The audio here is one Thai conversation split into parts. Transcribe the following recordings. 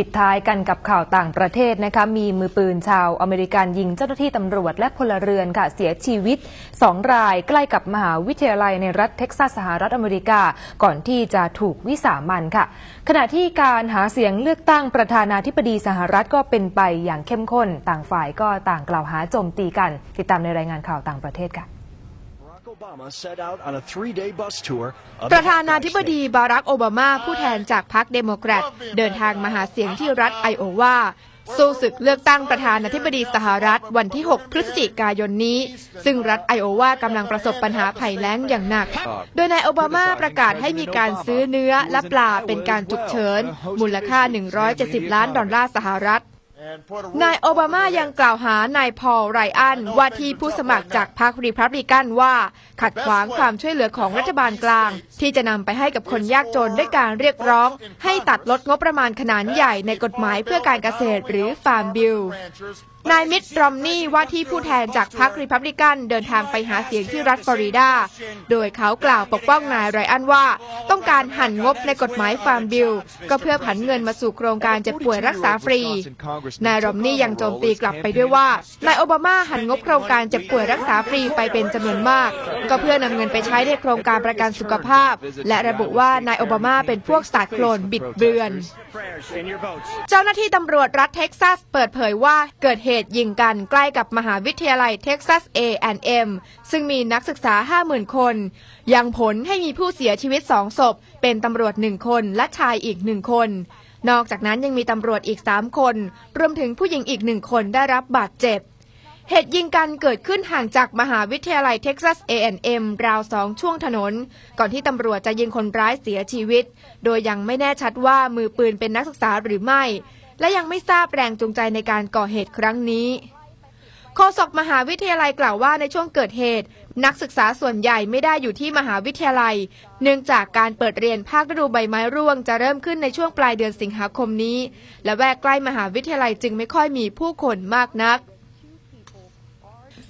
ปิดท้ายกันกับข่าวต่างประเทศนะคะมีมือปืนชาวอเมริกันยิงเจ้าหน้าที่ตำรวจและพลเรือนค่ะเสียชีวิต 2 รายใกล้กับมหาวิทยาลัยในรัฐเท็กซัสสหรัฐอเมริกา ก่อนที่จะถูกวิสามันค่ะ ขณะที่การหาเสียงเลือกตั้งประธานาธิบดีสหรัฐก็เป็นไปอย่างเข้มข้น ต่างฝ่ายก็ต่างกล่าวหาโจมตีกัน ติดตามในรายงานข่าวต่างประเทศค่ะ ประธานาธิบดีบารักโอบามาผู้แทนจากพรรคเดโมแครตเดินทางมาหาเสียงที่รัฐไอโอวาสู้ศึกเลือกตั้งประธานาธิบดีสหรัฐวันที่ 6 พฤศจิกายนนี้ ซึ่งรัฐไอโอวากำลังประสบปัญหาภัยแล้งอย่างหนัก โดยนายโอบามาประกาศให้มีการซื้อเนื้อและปลาเป็นการฉุกเฉิน มูลค่า 170 ล้านดอลลาร์สหรัฐ นายโอบามายังกล่าวหานายพอลไรอันว่าที่ผู้สมัครจากพรรครีพับลิกันว่า ขัดขวางความช่วยเหลือของรัฐบาลกลาง ที่จะนำไปให้กับคนยากจนด้วยการเรียกร้อง ให้ตัดลดงบประมาณขนาดใหญ่ในกฎหมายเพื่อการเกษตรหรือฟาร์มบิล นายมิตรอมนี่ว่าที่ผู้แทนจากพรรครีพับลิกันเดินทางไปหาเสียงที่รัฐฟลอริดา โดยเขากล่าวปกป้องนายไรอันว่า ต้องการหันงบในกฎหมายฟาร์มบิล ก็เพื่อผันเงินมาสู่โครงการเจ็บป่วยรักษาฟรี นายรอมนี่ยังโจมตีกลับไปด้วยว่านายโอบามาหันงบโครงการเจ็บป่วยรักษาฟรีไปเป็นจำนวนมาก ก็เพื่อนำเงินไปใช้ในโครงการประกันสุขภาพ และระบุว่านายโอบามาเป็นพวกสาดโคลนบิดเบือน เจ้าหน้าที่ตำรวจรัฐเท็กซัสเปิดเผยว่าเกิดเหตุยิงกันใกล้กับมหาวิทยาลัยเท็กซัส A&M ซึ่งมีนักศึกษา 50,000 คน ยังผลให้มีผู้เสียชีวิตสองศพ เป็นตำรวจหนึ่งคนและชายอีกหนึ่งคน นอกจากนั้นยังมีตำรวจอีก 3 คน รวมถึงผู้หญิงอีกหนึ่งคนได้รับบาดเจ็บเหตุยิงกันเกิดขึ้นห่างจากมหาวิทยาลัยเท็กซัส A&M ราวสองช่วงถนน ก่อนที่ตำรวจจะยิงคนร้ายเสียชีวิต โดยยังไม่แน่ชัดว่ามือปืนเป็นนักศึกษาหรือไม่ และยังไม่ทราบแรงจูงใจในการก่อเหตุครั้งนี้โฆษกมหาวิทยาลัยกล่าวว่าในช่วงเกิดเหตุ นักศึกษาส่วนใหญ่ไม่ได้อยู่ที่มหาวิทยาลัย เนื่องจากการเปิดเรียนภาคฤดูใบไม้ร่วงจะเริ่มขึ้นในช่วงปลายเดือนสิงหาคมนี้ และแวกใกล้มหาวิทยาลัยจึงไม่ค่อยมีผู้คนมากนัก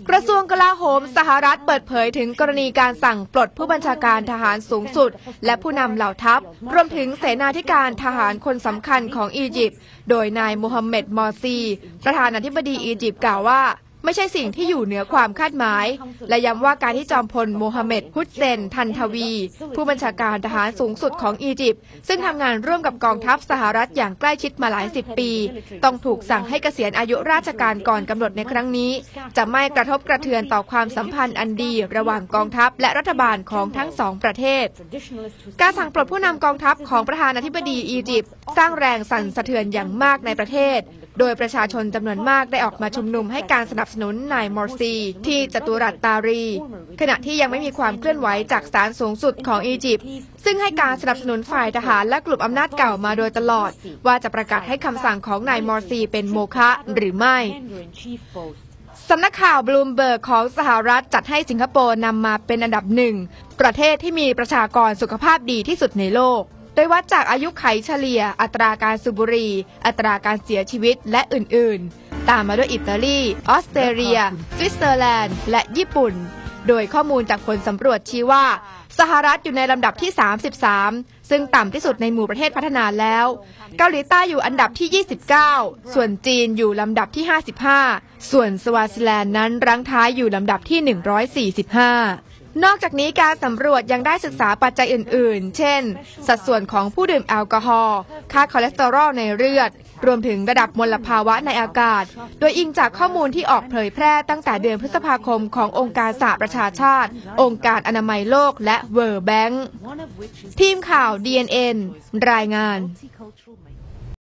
กระทรวงกลาโหมสหรัฐเปิดเผยถึงกรณีการสั่งปลดผู้บัญชาการทหารสูงสุด และผู้นำเหล่าทัพ รวมถึงเสนาธิการทหารคนสำคัญของอียิปต์โดยนายมูฮัมเหม็ดมอซี ประธานาธิบดีอียิปต์กล่าวว่า ไม่ใช่สิ่งที่อยู่เหนือความคาดหมาย และย้ำว่าการที่จอมพลโมฮัมเหม็ดฮุสเซน ทันทวี ผู้บัญชาการทหารสูงสุดของอียิปต์ซึ่งทำงานร่วมกับกองทัพสหรัฐอย่างใกล้ชิดมาหลายสิบปี ต้องถูกสั่งให้เกษียณอายุราชการก่อนกำหนดในครั้งนี้ จะไม่กระทบกระเทือนต่อความสัมพันธ์อันดี ระหว่างกองทัพและรัฐบาลของทั้งสองประเทศ การสั่งปลดผู้นำกองทัพของประธานาธิบดีอียิปต์สร้างแรงสั่นสะเทือนอย่างมากในประเทศ โดยประชาชนจำนวนมากได้ออกมาชุมนุมให้การสนับสนุนนายมอร์ซี ที่จตุรัสตารี ขณะที่ยังไม่มีความเคลื่อนไหวจากศาลสูงสุดของอียิปต์ซึ่งให้การสนับสนุนฝ่ายทหารและกลุ่มอำนาจเก่ามาโดยตลอด ว่าจะประกาศให้คำสั่งของนายมอร์ซีเป็นโมฆะหรือไม่สำนักข่าวบลูมเบิร์กของสหรัฐจัดให้สิงคโปร์นำมาเป็นอันดับหนึ่ง ประเทศที่มีประชากรสุขภาพดีที่สุดในโลก โดยวัดจากอายุไขเฉลี่ย อัตราการสูบบุหรี่ อัตราการเสียชีวิตและอื่น ๆ ตามมาด้วยอิตาลี ออสเตรเลีย สวิตเซอร์แลนด์ และญี่ปุ่น โดยข้อมูลจากผลสำรวจชี้ว่า สหรัฐอยู่ในลำดับที่ 33 ซึ่งต่ำที่สุดในหมู่ประเทศพัฒนาแล้ว เกาหลีใต้อยู่อันดับที่ 29 ส่วนจีนอยู่ลำดับที่ 55 ส่วนสวาซิแลนด์นั้นรั้งท้ายอยู่ลำดับที่ 145 นอกจากนี้การสำรวจยังได้ศึกษาปัจจัยอื่น ๆ เช่น สัดส่วนของผู้ดื่มแอลกอฮอล์ ค่าคอเลสเตอรอลในเลือด รวมถึงระดับมลภาวะในอากาศ โดยอิงจากข้อมูลที่ออกเผยแพร่ตั้งแต่เดือนพฤษภาคมขององค์การสหประชาชาติ องค์การอนามัยโลกและเวิร์แบงค์ทีมข่าว DNN รายงาน